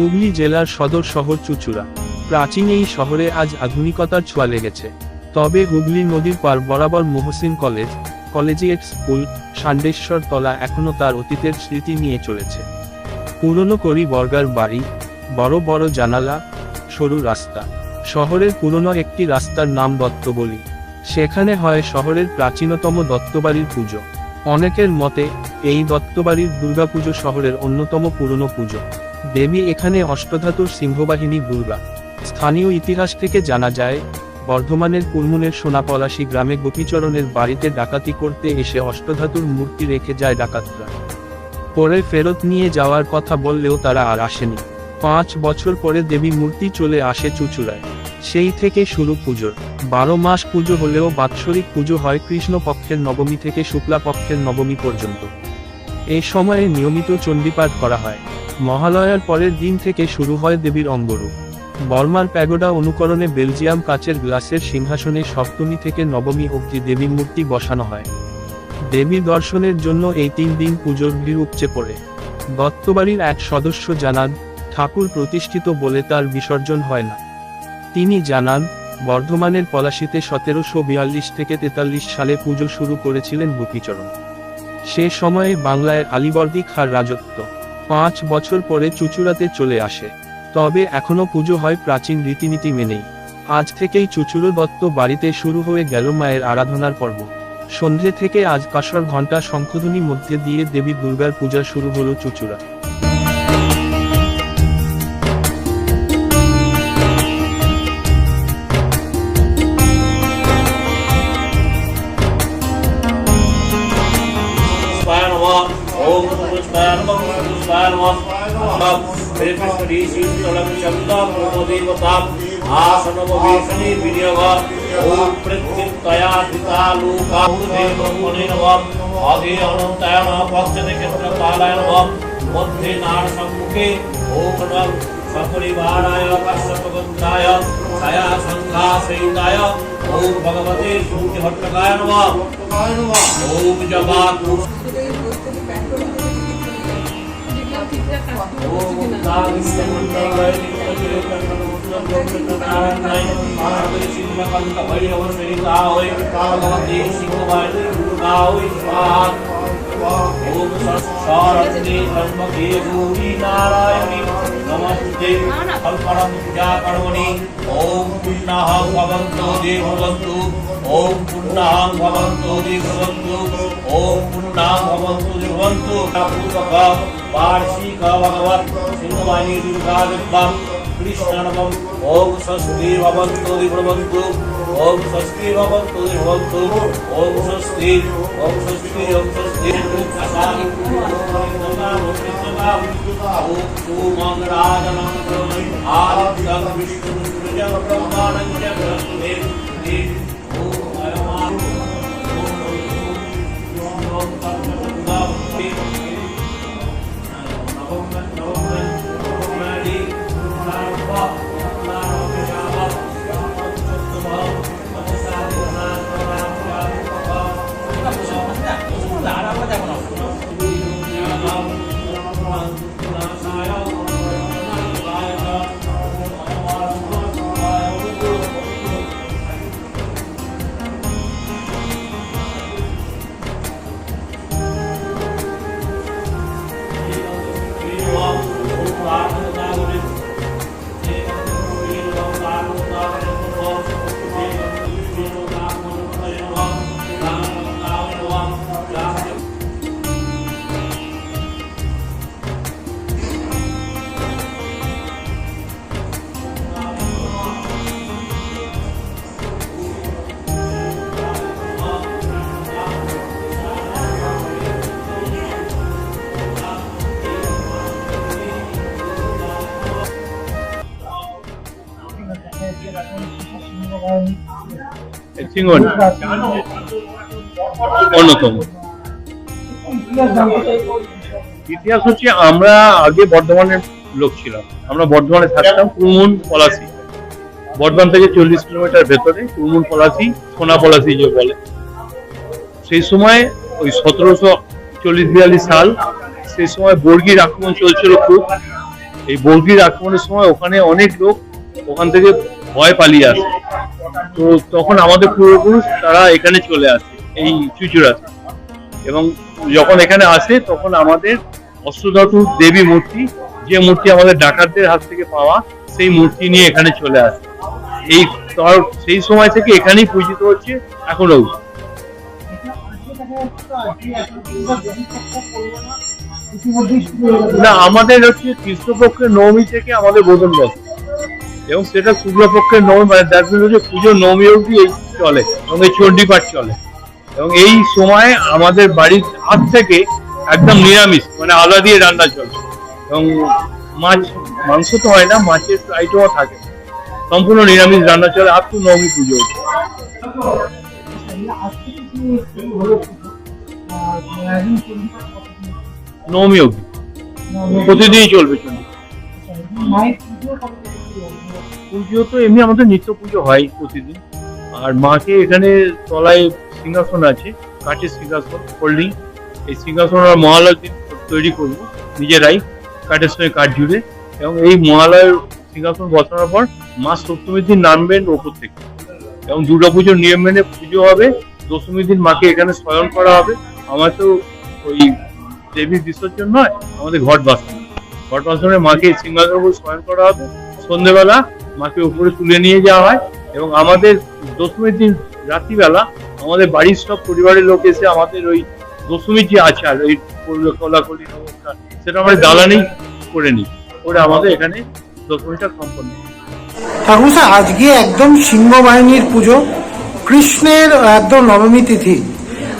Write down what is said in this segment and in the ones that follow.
হুগলি জেলার সদর শহর চুচুড়া। প্রাচীন এই শহরে আজ আধুনিকতার ছোঁয়া লেগেছে। তবে হুগলি নদীর পার বরাবর Mohsin college collegiate school, Sandeshwartala এখনও তার অতীতের স্মৃতি নিয়ে চলেছে। পুরনো করি বর্গার বাড়ি, বড় বড় জানালা, সরু রাস্তা। শহরের পুরনো একটি রাস্তার নাম দত্তবলি। সেখানে হয় শহরের প্রাচীনতম দত্তবাড়ির পুজো। অনেকের মতে, এই দত্তবাড়ির দুর্গাপুজো শহরের অন্যতম পুরনো পুজো। দেবী এখানে অষ্টধাতুর সিংহবাহিনী দুর্গা স্থানীয় ইতিহাস থেকে জানা যায়, বর্ধমানের কুলমুনের সোনাপলাশী গ্রামে গোপীচরণের বাড়িতে ডাকাতি করতে এসে অষ্টধাতুর মূর্তি রেখে যায় ডাকাতরা। পরে ফেরত নিয়ে যাওয়ার কথা বললেও তারা আর আসেনি। পাঁচ বছর পরে দেবী মূর্তি চলে আসে চুচুড়ায়। সেই থেকে শুরু পুজোর বারো মাস পুজো হলেও বাৎসরিক পুজো হয় কৃষ্ণপক্ষের নবমী থেকে শুক্লা পক্ষের নবমী পর্যন্ত। এই সময়ে নিয়মিত চণ্ডীপাঠ করা হয়। মহালয়ার পরের দিন থেকে শুরু হয় দেবীর অঙ্গরূপ। বর্মার প্যাগোডা অনুকরণে বেলজিয়াম কাচের গ্লাসের সিংহাসনে সপ্তমী থেকে নবমী অবধি দেবী মূর্তি বসানো হয়। দেবীর দর্শনের জন্য এই তিন দিন পুজোর ভিড় উপচে পড়ে। দত্তবাড়ির এক সদস্য জানান, ঠাকুর প্রতিষ্ঠিত বলে তার বিসর্জন হয় না। তিনি জানান, বর্ধমানের পলাশিতে সতেরোশো বিয়াল্লিশ থেকে তেতাল্লিশ সালে পুজো শুরু করেছিলেন গোপীচরণ। সে সময়ে বাংলায় আলিবর্দি খার রাজত্ব। পাঁচ বছর পরে চুচুড়াতে চলে আসে। তবে এখনও পুজো হয় প্রাচীন রীতিনীতি মেনেই। আজ থেকেই চুচুড়ো দত্ত বাড়িতে শুরু হয়ে গেল মায়ের আরাধনার পর্ব। সন্ধে থেকে আজ কাশর ঘণ্টা শঙ্খধ্বনি মধ্যে দিয়ে দেবী দুর্গার পূজা শুরু হলো চুচুড়া शीतलमशब्दप्रमोदेवताम् तो आसनोपवेशने विनियोग ॐ पृथ्वीतया कृता लोकाहुदेवमणे नवम् अधे अनन्ताय नमः। पश्चते क्षेत्रपालाय नमः। मध्ये नारसम्मुखे ॐ नमः सपरिवाराय कश्यपगन्धाय छाया सङ्घासहिताय ॐ भगवते, सूर्यभट्टकाय नमः। ॐ जपातु नमस्ते कल्पणं पूजाकर्मणि ॐ पुण्यः भवन्तु देववन्तु ॐ पुण्यः भवन्तु देववन्तु ॐ पुण्यः भवन्तु देववन्तु पूर्वक वार्षिक भगवत् सिंहवाणी दुर्गा विद्वां कृष्णनमम् ॐ स्वस्ति भवन्तु देववन्तु ॐ स्वस्ति भवन्तु देववन्तु ॐ स्वस्ति ॐ स्वस्ति ॐ स्वस्ति आदित्यं विष्णुरुद्रं ब्रह्माणं च ब्रह्मे সিংহন অন্যতম। ইতিহাস হচ্ছে আমরা আগে বর্ধমানের লোক ছিলাম। আমরা বর্ধমানে থাকতাম কুমুন পলাশি। বর্ধমান থেকে চল্লিশ কিলোমিটার ভেতরে কুমুন পলাশি, সোনা পলাশি যে বলে। সেই সময় ওই সতেরোশো চল্লিশ বিয়াল্লিশ সাল, সেই সময় বর্গির আক্রমণ চলছিল খুব। এই বর্গির আক্রমণের সময় ওখানে অনেক লোক ওখান থেকে ভয় পালিয়ে আসে। তো তখন আমাদের পূর্বপুরুষ তারা এখানে চলে আসে, এই চুচুড়াতে এবং যখন এখানে আসে, তখন আমাদের অষ্টধাতু দেবী মূর্তি, যে মূর্তি আমাদের ডাকাতদের হাত থেকে পাওয়া, সেই মূর্তি নিয়ে এখানে চলে আসে। এই তার, সেই সময় থেকে এখানেই পূজিত হচ্ছে এখনও না, আমাদের হচ্ছে কৃষ্ণপক্ষের নবমী থেকে আমাদের বোধন বসে। এবং সেটা শুক্লপক্ষের নবমী মানে মিনস হচ্ছে পুজো নবমী অবধি এই চলে এবং এই চণ্ডীপাঠ চলে। এবং এই সময় আমাদের বাড়ির হাত থেকে একদম নিরামিষ মানে আলাদা দিয়ে রান্না চলে। এবং মাছ, মাংস তো হয় না, মাছের আইটেমও থাকে। সম্পূর্ণ নিরামিষ রান্না চলে আপ টু নবমী পুজো নবমী অবধি। প্রতিদিনই চলবে চণ্ডী পুজো তো এমনি আমাদের নিত্য পুজো হয় প্রতিদিন। আর মাকে এখানে তলায় সিংহাসন আছে, কাঠের সিংহাসন হোল্ডিং এই সিংহাসন আমরা দিন তৈরি করব নিজেরাই, কাঠের সঙ্গে কাঠ জুড়ে। এবং এই মহালয়ের সিংহাসন বসানোর পর মা সপ্তমীর দিন নামবেন ওপর থেকে। এবং দুর্গাপুজোর নিয়ম মেনে পুজো হবে, দশমীর দিন মাকে এখানে শয়ন করা হবে। আমার তো ওই দেবীর বিসর্জন নয়, আমাদের ঘট বাসন। ঘট মাকে সিংহাসনের উপর শয়ন করা হবে। সন্ধেবেলা মাকে উপরে তুলে নিয়ে যাওয়া হয় এবং আমাদের দশমীর দিন রাত্রিবেলা আমাদের বাড়ির সব পরিবারের লোক এসে আমাদের ওই দশমীর যে আচার, ওই কলাকলি, নমস্কার, সেটা আমরা জ্বালানি করে নিই। করে আমাদের এখানে দশমীটা সম্পন্ন। ঠাকুর আজকে একদম সিংহ বাহিনীর পুজো, কৃষ্ণের একদম নবমী তিথি।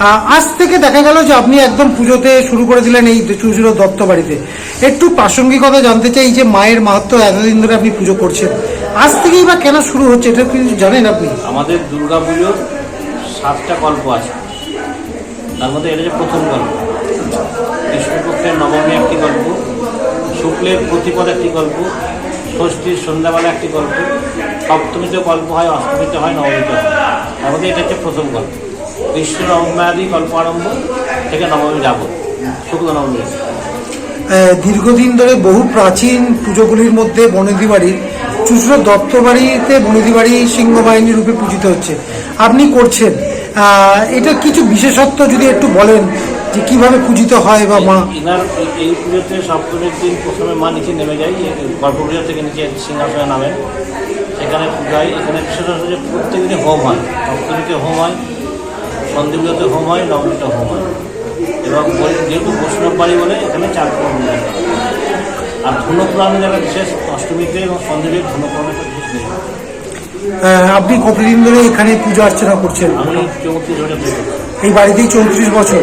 আজ থেকে দেখা গেল যে আপনি একদম পুজোতে শুরু করে দিলেন এই চুচুরো দত্ত বাড়িতে। একটু প্রাসঙ্গিকতা জানতে চাই যে মায়ের মাহাত্ম এতদিন ধরে আপনি পুজো করছেন। আজ থেকেই বা কেন শুরু হচ্ছে এটা কি জানেন আপনি? আমাদের দুর্গা পুজোর সাতটা গল্প আছে। তার মধ্যে এটা হচ্ছে প্রথম গল্প। কৃষ্ণপক্ষের নবমী একটি গল্প, শুক্লের প্রতিপদ একটি গল্প, ষষ্ঠীর সন্ধ্যাবেলা একটি গল্প, সপ্তমীতে গল্প হয়, অষ্টমীতে হয়, নবমীতে হয়। তার মধ্যে এটা হচ্ছে প্রথম গল্প। গল্প আরম্ভ থেকে নবমী যাব। শুক্ল নবমী। দীর্ঘদিন ধরে বহু প্রাচীন পুজোগুলির মধ্যে বনেদি বাড়ির চুচুড়ো দত্ত বাড়িতে বনেদি বাড়ি সিংহ বাহিনী রূপে পূজিত হচ্ছে। আপনি করছেন। এটা কিছু বিশেষত্ব যদি একটু বলেন যে কীভাবে পূজিত হয় বা মা? এনার এই- পুজোতে সপ্তমীর দিন প্রথমে মা নিচে নেমে যায় গর্ভগৃহ থেকে নিচে সিংহাসনে নামেন। সেখানে পূজায় এখানে বিশেষ যে প্রত্যেকদিনে হোম হয় সপ্তমীতে হোম হয়। সন্ধিগুলোতে হোম হয় নবমীতে হোম হয় এবং যেহেতু বৈষ্ণব বাড়ি বলে এখানে চার পুরাণ হয় আর ধনুপুরাণে যারা বিশেষ অষ্টমীতে এবং সন্ধিতে ধনুপুরাণের বিশেষ নেই আপনি কতদিন ধরে এখানে পুজো অর্চনা করছেন। এই বাড়িতেই চৌত্রিশ বছর।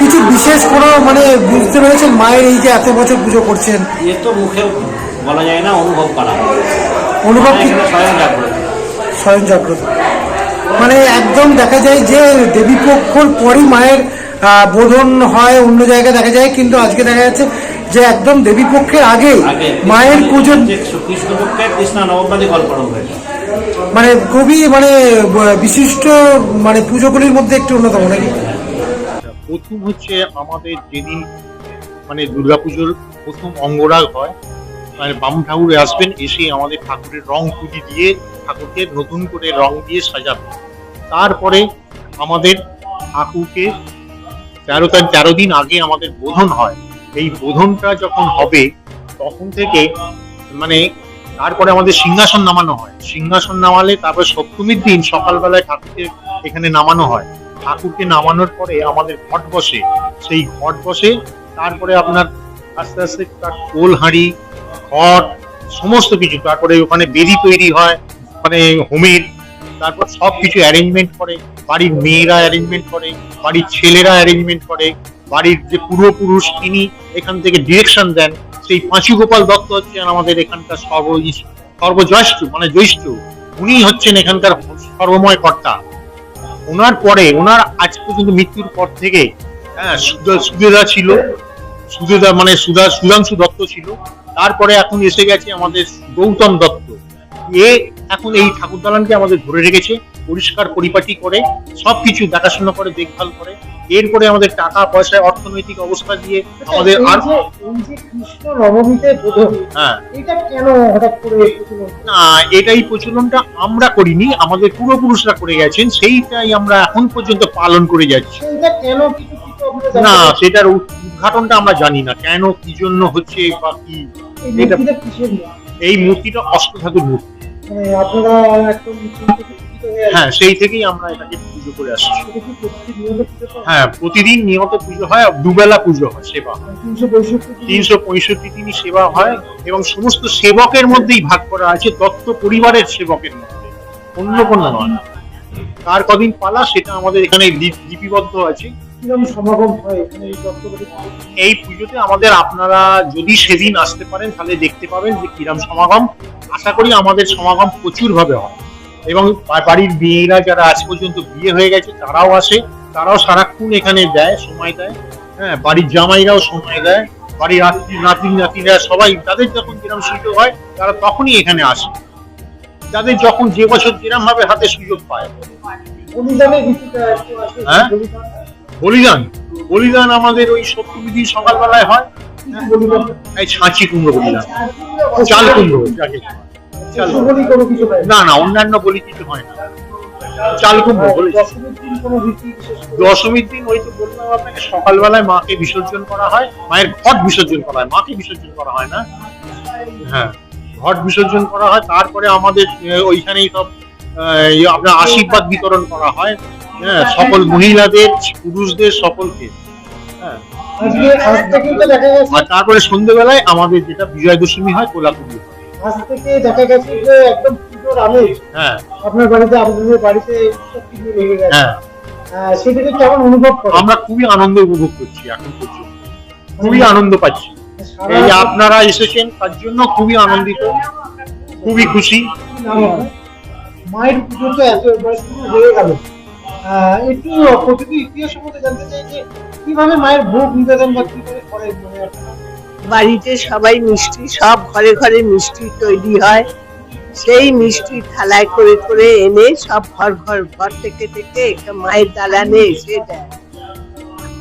কিছু বিশেষ কোনো মানে বুঝতে পেরেছেন মায়ের এই যে এত বছর পুজো করছেন? এ তো মুখে বলা যায় না অনুভব করা অনুভব কি? স্বয়ং জাগ্রত। স্বয়ং জাগ্রত। মানে একদম দেখা যায় যে দেবীপক্ষর পরই মায়ের আহ, বোধন হয় অন্য জায়গায় দেখা যায় কিন্তু আজকে দেখা যাচ্ছে যে একদম দেবীপক্ষের আগে মায়ের পুজো যে কৃষ্ণপক্ষে কৃষ্ণা নবমাদি গল্প মানে খুবই মানে বিশিষ্ট মানে পুজোগুলির মধ্যে একটি অন্যতম নাকি? প্রথম হচ্ছে আমাদের যেদিন মানে দুর্গাপুজোর প্রথম অঙ্গরাগ হয় মানে বাম ঠাকুর আসবেন এসে আমাদের ঠাকুরের রং পুঁজি দিয়ে ঠাকুরকে নতুন করে রং দিয়ে সাজাবে তারপরে আমাদের ঠাকুরকে তেরো তার তেরো দিন আগে আমাদের বোধন হয়। এই বোধনটা যখন হবে, তখন থেকে মানে তারপরে আমাদের সিংহাসন নামানো হয়। সিংহাসন নামালে তারপরে সপ্তমীর দিন সকালবেলায় ঠাকুরকে এখানে নামানো হয়। ঠাকুরকে নামানোর পরে আমাদের ঘট বসে। সেই ঘট বসে তারপরে আপনার আস্তে আস্তে তার কোল হাঁড়ি ঘট সমস্ত কিছু। তারপরে ওখানে বেদি তৈরি হয় মানে হোমের তারপর সব কিছু অ্যারেঞ্জমেন্ট করে, বাড়ির মেয়েরা অ্যারেঞ্জমেন্ট করে, বাড়ির ছেলেরা অ্যারেঞ্জমেন্ট করে, বাড়ির যে পূর্বপুরুষ তিনি এখান থেকে ডিরেকশন দেন, সেই পাঁচু গোপাল দত্ত হচ্ছেন আমাদের এখানকার সর্ব সর্বজ্যেষ্ঠ মানে জ্যৈষ্ঠ। উনি হচ্ছেন এখানকার সর্বময় কর্তা। ওনার পরে, ওনার আজ পর্যন্ত মৃত্যুর পর থেকে হ্যাঁ সুধীরা ছিল। সুধীরা মানে সুধা সুধাংশু দত্ত ছিল। তারপরে এখন এসে গেছে আমাদের গৌতম দত্ত। এ এখন এই ঠাকুর দালানকে আমাদের ধরে রেখেছে পরিষ্কার পরিপাটি করে সবকিছু দেখাশোনা করে দেখভাল করে এরপরে আমাদের টাকা পয়সা অর্থনৈতিক অবস্থা দিয়ে আমাদের আর কৃষ্ণ নবমীতে হ্যাঁ। এটা কেন হঠাৎ করে না এটাই প্রচলনটা আমরা করিনি আমাদের পূর্বপুরুষরা করে গেছেন সেইটাই আমরা এখন পর্যন্ত পালন করে যাচ্ছি। কেন কিছু কিছু না সেটার উদ্ঘাটনটা আমরা জানি না কেন কি জন্য হচ্ছে বা কি? এই এটা- মূর্তিটা? এই মূর্তিটা অষ্টধাতুর মূর্তি। মানে আপনারা একদম হয়ে সেই থেকেই আমরা এটাকে পুজো করে আসছি? হ্যাঁ? প্রতিদিন নিয়ত পুজো হয় দুবেলা পুজো হয় সেবা তিনশো পঁয়ষট্টি তিনশো পঁয়ষট্টি দিনই সেবা হয় এবং সমস্ত সেবকের মধ্যেই ভাগ করা আছে দত্ত পরিবারের সেবকের মধ্যে। অন্য কোনো নয়। কার কদিন পালা সেটা আমাদের এখানে লিপিবদ্ধ আছে। কিরম সমাগম হয় এখানে এই পুজোতে আমাদের আপনারা যদি সেদিন আসতে পারেন তাহলে দেখতে পাবেন যে কিরাম সমাগম। আশা করি আমাদের সমাগম প্রচুর ভাবে হয় এবং বাড়ির মেয়েরা যারা আজ পর্যন্ত বিয়ে হয়ে গেছে তারাও আসে। তারাও সারাক্ষণ এখানে দেয় সময় দেয়। হ্যাঁ বাড়ির জামাইরাও সময় দেয়। বাড়ির নাতি নাতি নাতিরা সবাই তাদের যখন যেরকম সুযোগ হয় তারা তখনই এখানে আসে। যাদের যখন যে বছর যেরকম ভাবে হাতে সুযোগ পায়। হ্যাঁ? বলিদান। বলিদান আমাদের ওই সপ্তমীদি সকালবেলায় হয়। এই ছাঁচি কুমড়ো বলিদান। চাল কুমড়ো না না, অন্যান্য বলি কিছু হয় না। চাল কুমড়ো দশমীর দিন ওই তো বললাম আপনাকে, সকালবেলায় মাকে বিসর্জন করা হয়। মায়ের ঘট বিসর্জন করা হয়। মাকে বিসর্জন করা হয় না? হ্যাঁ ঘট বিসর্জন করা হয়। তারপরে আমাদের ওইখানেই সব আপনার আশীর্বাদ বিতরণ করা হয়। হ্যাঁ সকল মহিলাদের পুরুষদের সকলকে। হ্যাঁ। আর তারপরে সন্ধ্যেবেলায় আমাদের যেটা বিজয় দশমী হয় কোলাকুলি হয়। আজ থেকে দেখা গেছে যে একদম পুজোর আমেজ হ্যাঁ। আপনার বাড়িতে আপনাদের বাড়িতে সব লেগে গেছে। হ্যাঁ। সেটাকে কেমন অনুভব করেন? আমরা খুবই আনন্দ উপভোগ করছি এখন পর্যন্ত। খুবই আনন্দ পাচ্ছি। এই আপনারা এসেছেন তার জন্য খুবই আনন্দিত। খুবই খুশি। মায়ের পুজো তো এত শুরু হয়ে গেল। একটু প্রতিটি ইতিহাসের মধ্যে জানতে চাই যে কীভাবে মায়ের ভোগ নিবেদন বা কি করে করেন মানে বাড়িতে সবাই মিষ্টি সব ঘরে ঘরে মিষ্টি তৈরি হয়। সেই মিষ্টি থালায় করে করে এনে সব ঘর ঘর ঘর থেকে থেকে একটা মায়ের দালানে এসে দেয়।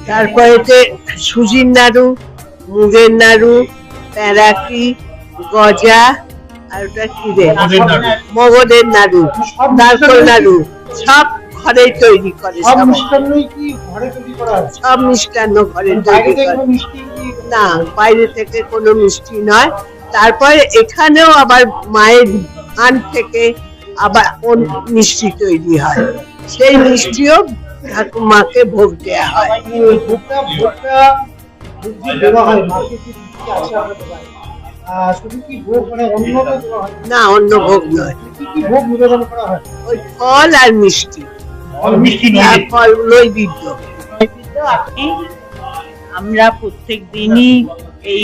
তারপরেতে সুজির নাড়ু মুগের নাড়ু প্যারাকি গজা আর ওটা কি রে? মগদের নাড়ু নারকল নাড়ু। সব ঘরে তৈরি করে সব মিষ্টান্ন ঘরে তৈরি করে। না বাইরে থেকে কোনো মিষ্টি নয়। তারপরে এখানেও আবার মায়ের ধান থেকে আবার মিষ্টি তৈরি হয়। সেই মিষ্টিও ঠাকুমাকে ভোগ দেওয়া হয় মানে মানে না অন্য ভোগ নয়। হয়? ওই ফল আর মিষ্টি। আমরা প্রত্যেক দিনই এই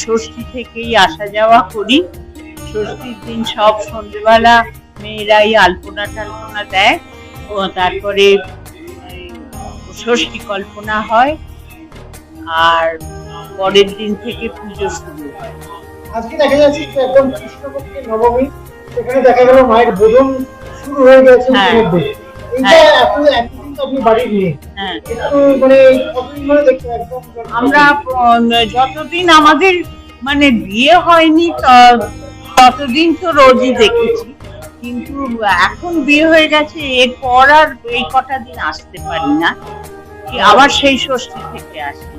ষষ্ঠী থেকেই আসা যাওয়া করি। ষষ্ঠীর দিন সব সন্ধ্যেবেলা মেয়েরাই আলপনা টালপনা দেয় ও তারপরে ষষ্ঠী কল্পনা হয় আর পরের দিন থেকে পুজো শুরু হয়। আজকে দেখা যাচ্ছে যে একদম কৃষ্ণপক্ষের নবমী সেখানে দেখা গেল মায়ের বোধন শুরু হয়ে গেছে হ্যাঁ। হ্যাঁ। হ্যাঁ মানে আমরা যতদিন আমাদের মানে বিয়ে হয়নি ততদিন তো রোজই দেখেছি কিন্তু এখন বিয়ে হয়ে গেছে এরপর আর এই কটা দিন আসতে পারি না আবার সেই ষষ্ঠী থেকে আসি